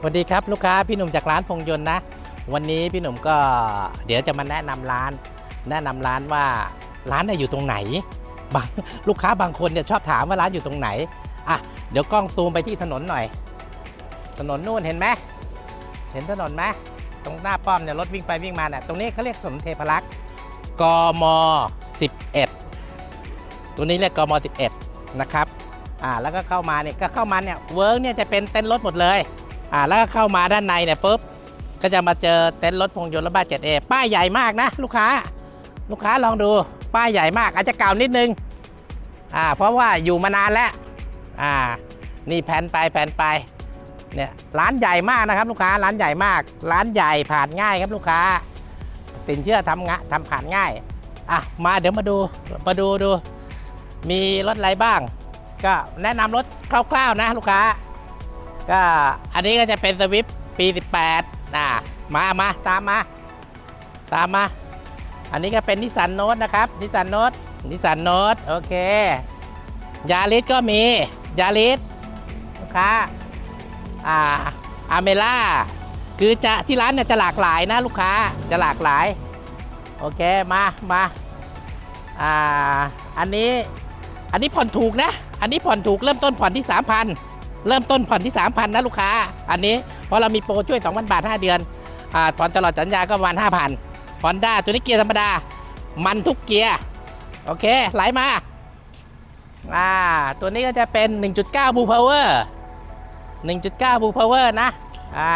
สวัสดีครับลูกค้าพี่หนุ่มจากร้านพงยนต์นะ วันนี้พี่หนุ่มก็เดี๋ยวจะมาแนะนำร้าน แนะนำร้านว่าร้านเนี่ยอยู่ตรงไหนบางลูกค้าบางคนเนี่ยชอบถามว่าร้านอยู่ตรงไหนอะเดี๋ยวกล้องซูมไปที่ถนนหน่อย ถนนนู่นเห็นไหมเห็นถนนไหมตรงหน้าป้อมเนี่ยรถวิ่งไปวิ่งมาเนี่ยตรงนี้เขาเรียกถนนเทพรักษ์กม 11 ตัวนี้เรียกกม 11 นะครับอ่าแล้วก็เข้ามาเนี่ยก็เข้ามาเนี่ยเวิร์กเนี่ยจะเป็นเต็นรถหมดเลย อ่าแล้วก็เข้ามาด้านในเนี่ยปุ๊บก็จะมาเจอเต็นท์รถพงยนต์รถบ้านเจ็ดเอป้ายใหญ่มากนะ ลูกค้า ลูกค้าลองดูป้ายใหญ่มากอาจจะเก่านิดนึงอ่าเพราะว่าอยู่มานานแล้วอ่านี่แผ่นไปแผ่นไปเนี่ยร้านใหญ่มากนะครับ ลูกค้าร้านใหญ่มาก ร้านใหญ่ผ่านง่ายครับลูกค้า สินเชื่อทำงะทำผ่านง่ายอะมาเดี๋ยวมาดูมาดูดู มีรถอะไรบ้าง ก็แนะนำรถคร่าวๆนะลูกค้า ก็อันนี้ก็จะเป็นสวิฟปี 18นะมามาตามมา ตามมา อันนี้ก็เป็นนิสสันโนตนะครับนิสสันโนตนิสสันโนตโอเคยาริสก็มียาริสลูกค้าอ่าอาเมล่าคือจะที่ร้านเนี่ยจะหลากหลายนะลูกค้าจะหลากหลาย โอเคมามาอ่าอันนี้อันนี้ผ่อนถูกนะ อันนี้ผ่อนถูกเริ่มต้นผ่อนที่ 3,000 เริ่มต้นผ่อนที่ 3,000นะลูกค้า อันนี้เพราะเรามีโปรช่วย 2,000 บาท 5 เดือนอ่าผ่อนตลอดสัญญาก็ประมาณ5,000ผ่อนด้ตัวนี้เกียร์ธรรมดา มันทุกเกียร์ โอเค ไหลมาอ่าตัวนี้ก็จะเป็น 1.9 บูพาวเวอร์ 1.9 บูพาวเวอร์นะอ่า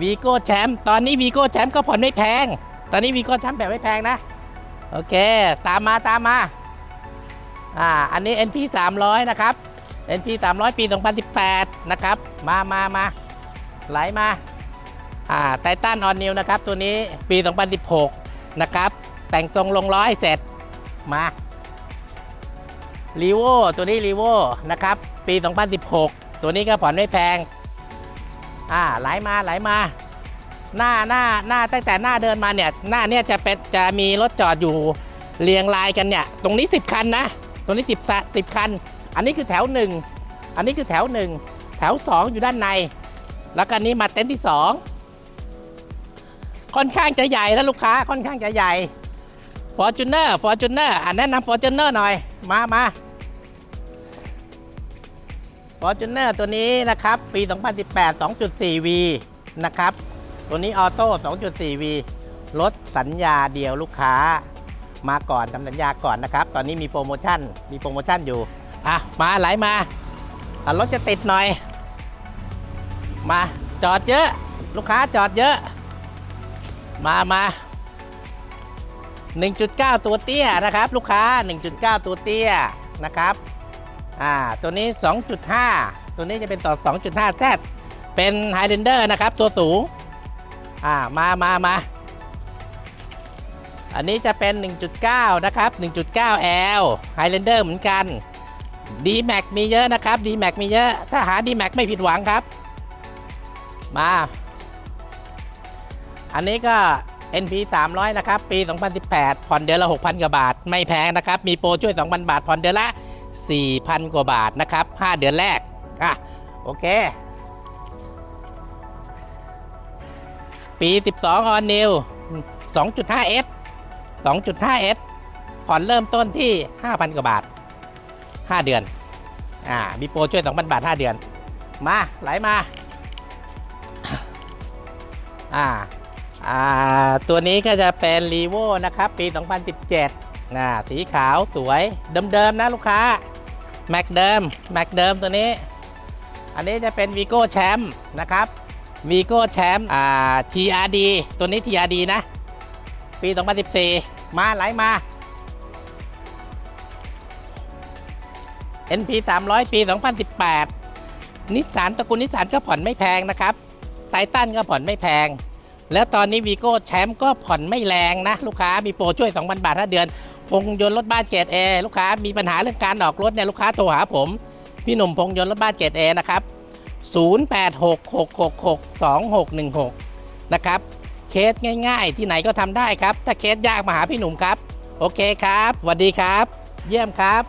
วีโก้แชมป์ตอนนี้วีโก้แชมป์ก็ผ่อนไม่แพง ตอนนี้วีโก้แชมป์แบบไม่แพงนะ โอเค ตามมาตามมาอ่าอันนี้ NP 300 นะครับ NP 300 ปี 2018 นะครับ มามามาไหลมาอ่าไททันออนนิวนะครับ ตัวนี้ปี 2016 นะครับ แต่งทรงลงร้อยเสร็จ มารีโวตัวนี้รีโวนะครับ ปี 2016 ตัวนี้ก็ผ่อนไม่แพง อ่าไหลมาไหลมาหน้าหน้าหน้าตั้งแต่หน้าเดินมาเนี่ย หน้าเนี่ยจะเป็นจะมีรถจอดอยู่เรียงรายกันเนี่ย ตรงนี้ 10 คันนะ ตรงนี้ 10สะ10 คัน อันนี้คือแถว 1 อันนี้คือแถว 1 แถว 2 อยู่ด้านใน แล้วก็อันนี้มาเต็นท์ที่ 2 ค่อนข้างจะใหญ่นะลูกค้าค่อนข้างจะใหญ่ Fortuner Fortuner อ่าแนะนำ Fortuner หน่อย มามา Fortuner ตัวนี้นะครับ ปี 2018 2.4V นะครับ ตัวนี้ออโต้ 2.4V ลดสัญญาเดียวลูกค้ามาก่อนทำสัญญาก่อนนะครับ ตอนนี้มีโปรโมชั่น มีโปรโมชั่นอยู่ อะ มาไหลมาอะรถจะติดหน่อย มาจอดเยอะ ลูกค้าจอดเยอะ มามา1.9 ตัวเตี้ยนะครับ ลูกค้า 1.9 ตัวเตี้ยนะครับอ่าตัวนี้ 2.5 ตัวนี้จะเป็นต่อ 2.5 Z เป็น Highlander นะครับ ตัวสูงอ่ามามามาอันนี้จะเป็น 1.9 นะครับ 1.9L Highlander เหมือนกัน D-Max มีเยอะนะครับ D-Max มีเยอะ ถ้าหา D-Max ไม่ผิดหวังครับ มา อันนี้ก็ NP 300 นะครับ ปี 2018 ผ่อนเดือนละ 6,000 กว่าบาท ไม่แพงนะครับ มีโปรช่วย 2,000 บาท ผ่อนเดือนละ 4,000 กว่าบาทนะครับ 5 เดือนแรก อะ โอเค ปี 12 on new 2.5S 2.5S ผ่อนเริ่มต้นที่ 5,000 กว่าบาท 5 เดือน อ่า มีโปรช่วย 2,000 บาท 5 เดือน มา ไหลมา อ่า อ่า ตัวนี้ก็จะเป็น r ีโวนะครับ ปี 2017นะสีขาวสวย เดิมๆ นะลูกค้า แม็กเดิม แม็กเดิมตัวนี้ อันนี้จะเป็นวีโก้แชมป์นะครับวีโก้แชมป์อ่า TRD ตัวนี้ TRD นะ ปี 2014 มาไหลมา NP 300 ปี 2018 นิสสันตระกูลนิสสันก็ผ่อนไม่แพงนะครับ ไททันก็ผ่อนไม่แพง แล้วตอนนี้วีโก้แชมป์ก็ผ่อนไม่แรงนะ ลูกค้ามีโปรช่วย 2,000 บาท 5 เดือนพงยนต์รถบ้านเกรดเอลูกค้ามีปัญหาเรื่องการออกรถเนี่ยลูกค้าโทรหาผม พี่หนุ่มพงยนต์รถบ้านเกรดเอนะครับ 0866622616 นะครับ เคสง่ายๆ ที่ไหนก็ทำได้ครับ ถ้าเคสยากมาหาพี่หนุ่มครับ โอเคครับสวัสดีครับ เยี่ยมครับ